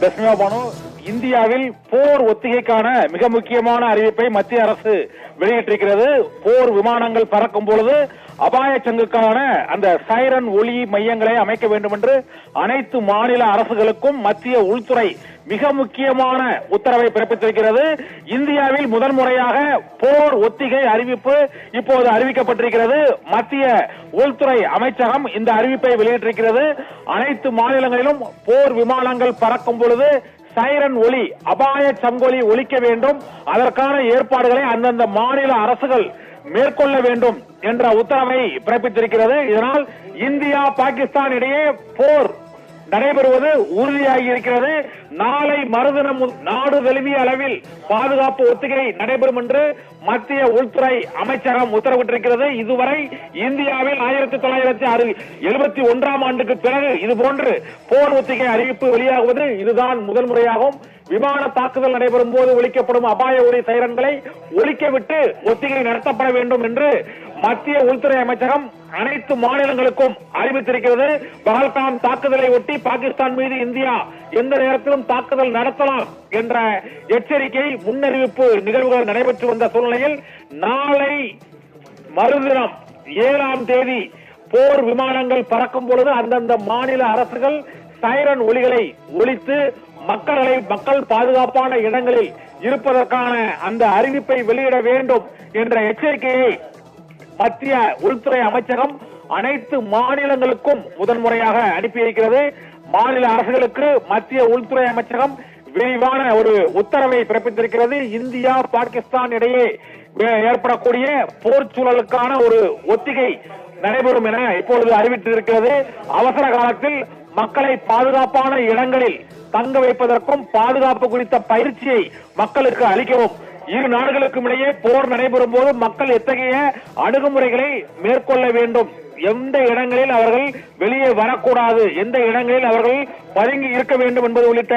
Besmeye bana இந்தியாவில் போர் ஒத்திகைக்கான மிக முக்கியமான அறிவிப்பை மத்திய அரசு வெளியிட்டிருக்கிறது. போர் விமானங்கள் பறக்கும் பொழுது அபாய சங்குக்கான அந்த சைரன் ஒளி மையங்களை அமைக்க வேண்டும் என்று அனைத்து மாநில அரசுகளுக்கும் மத்திய உள்துறை மிக முக்கியமான உத்தரவை பிறப்பித்திருக்கிறது. இந்தியாவில் முதன் முறையாக போர் ஒத்திகை அறிவிப்பு இப்போது அறிவிக்கப்பட்டிருக்கிறது. மத்திய உள்துறை அமைச்சகம் இந்த அறிவிப்பை வெளியிட்டிருக்கிறது. அனைத்து மாநிலங்களிலும் போர் விமானங்கள் பறக்கும் பொழுது சைரன் ஒலி அபாய சங்கொலி ஒலிக்க வேண்டும். அதற்கான ஏற்பாடுகளை அந்தந்த மாநில அரசுகள் மேற்கொள்ள வேண்டும் என்ற உத்தரவை பிறப்பித்திருக்கிறது. இதனால் இந்தியா பாகிஸ்தான் இடையே போர் நடைபெறுவது உறுதியாகி இருக்கிறது நாளை மறுதினம் நாடு தழுவிய அளவில் பாதுகாப்பு ஒத்திகை நடைபெறும் என்று மத்திய உள்துறை அமைச்சகம் உத்தரவிட்டிருக்கிறது. இதுவரை இந்தியாவில் ஆயிரத்தி தொள்ளாயிரத்தி அறு எழுபத்தி ஒன்றாம் ஆண்டுக்கு பிறகு இதுபோன்று போர் ஒத்திகை அறிவிப்பு வெளியாகுவது இதுதான் முதல் முறையாகும். விமான தாக்குதல் நடைபெறும் போது ஒழிக்கப்படும் அபாய ஒலி சைரன்களை ஒழிக்கவிட்டு ஒத்திகை நடத்தப்பட வேண்டும் என்று மத்திய உள்துறை அமைச்சகம் அனைத்து மாநிலங்களுக்கும் அறிவித்திருக்கிறது பகல்காம் தாக்குதலை ஒட்டி பாகிஸ்தான் மீது இந்தியா எந்த நேரத்திலும் தாக்குதல் நடத்தலாம் என்ற எச்சரிக்கை முன்னறிவிப்பு நிகழ்வுகள் நடைபெற்று வந்த சூழ்நிலையில் நாளை மறுதினம் ஏழாம் தேதி போர் விமானங்கள் பறக்கும் பொழுது அந்தந்த மாநில அரசுகள் சைரன் ஒலிகளை ஒழித்து மக்களை மக்கள் பாதுகாப்பான இடங்களில் இருப்பதற்கான அந்த அறிவிப்பை வெளியிட வேண்டும் என்ற எச்சரிக்கையை மத்திய உள்துறை அமைச்சகம் அனைத்து மாநிலங்களுக்கும் முதன்முறையாக அனுப்பியிருக்கிறது. மாநில அரசுகளுக்கு மத்திய உள்துறை அமைச்சகம் விரைவான ஒரு உத்தரவை பிறப்பித்திருக்கிறது. இந்தியா பாகிஸ்தான் இடையே ஏற்படக்கூடிய போர் சூழலுக்கான ஒரு ஒத்திகை நடைபெறும் என இப்பொழுது அறிவித்திருக்கிறது. அவசர காலத்தில் மக்களை பாதுகாப்பான இடங்களில் தங்க வைப்பதற்கும் பாதுகாப்பு குறித்த பயிற்சியை மக்களுக்கு அளிக்கவும் இரு நாடுகளுக்கும் இடையே போர் நடைபெறும் போது மக்கள் எத்தகைய அணுகுமுறைகளை மேற்கொள்ள வேண்டும்? எந்த இடங்களில் அவர்கள் வெளியே வரக்கூடாது? எந்த இடங்களில் அவர்கள் பதுங்கி இருக்க வேண்டும் என்பது உள்ளிட்ட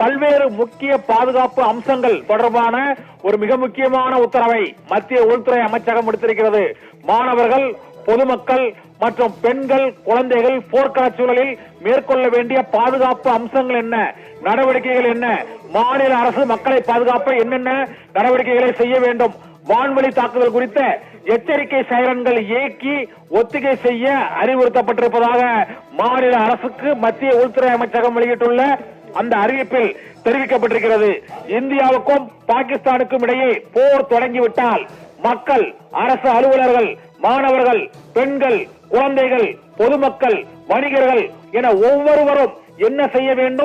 பல்வேறு முக்கிய பாதுகாப்பு அம்சங்கள் தொடர்பான ஒரு மிக முக்கியமான உத்தரவை மத்திய உள்துறை அமைச்சகம் எடுத்திருக்கிறது. மாணவர்கள் பொதுமக்கள் மற்றும் பெண்கள் குழந்தைகள் போர்க்கால சூழலில் மேற்கொள்ள வேண்டிய பாதுகாப்பு அம்சங்கள் என்ன? நடவடிக்கைகள் என்ன? மாநில அரசு மக்களை பாதுகாப்ப என்னென்ன நடவடிக்கைகளை செய்ய வேண்டும்? வான்வழி தாக்குதல் குறித்த எச்சரிக்கை சைரன்கள் இயக்கி ஒத்திகை செய்ய அறிவுறுத்தப்பட்டிருப்பதாக மாநில அரசுக்கு மத்திய உள்துறை அமைச்சகம் வெளியிட்டுள்ள அந்த அறிவிப்பில் தெரிவிக்கப்பட்டிருக்கிறது. இந்தியாவுக்கும் பாகிஸ்தானுக்கும் இடையே போர் தொடங்கிவிட்டால் மக்கள் அரசு அலுவலர்கள் மாணவர்கள் பெண்கள் குழந்தைகள் பொதுமக்கள் வணிகர்கள் என ஒவ்வொருவரும் என்ன செய்ய வேண்டும்?